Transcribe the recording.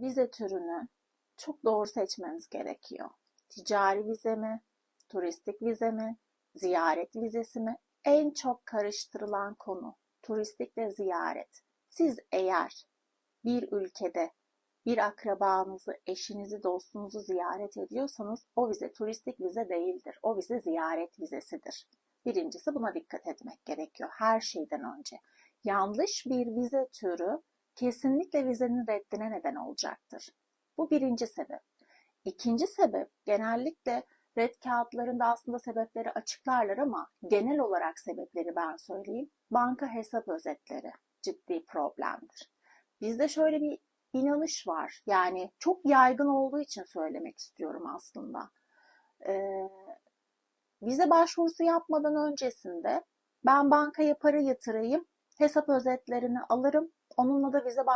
vize türünü çok doğru seçmeniz gerekiyor. Ticari vize mi, turistik vize mi, ziyaret vizesi mi? En çok karıştırılan konu turistik ve ziyaret. Siz eğer bir ülkede bir akrabanızı, eşinizi, dostunuzu ziyaret ediyorsanız o vize turistik vize değildir. O vize ziyaret vizesidir. Birincisi buna dikkat etmek gerekiyor her şeyden önce. Yanlış bir vize türü kesinlikle vizenin reddine neden olacaktır. Bu birinci sebep. İkinci sebep genellikle red kağıtlarında aslında sebepleri açıklarlar ama genel olarak sebepleri ben söyleyeyim. Banka hesap özetleri ciddi problemdir. Bizde şöyle bir inanış var. Yani çok yaygın olduğu için söylemek istiyorum aslında. Ee, vize başvurusu yapmadan öncesinde ben bankaya para yatırayım, hesap özetlerini alırım, onunla da vize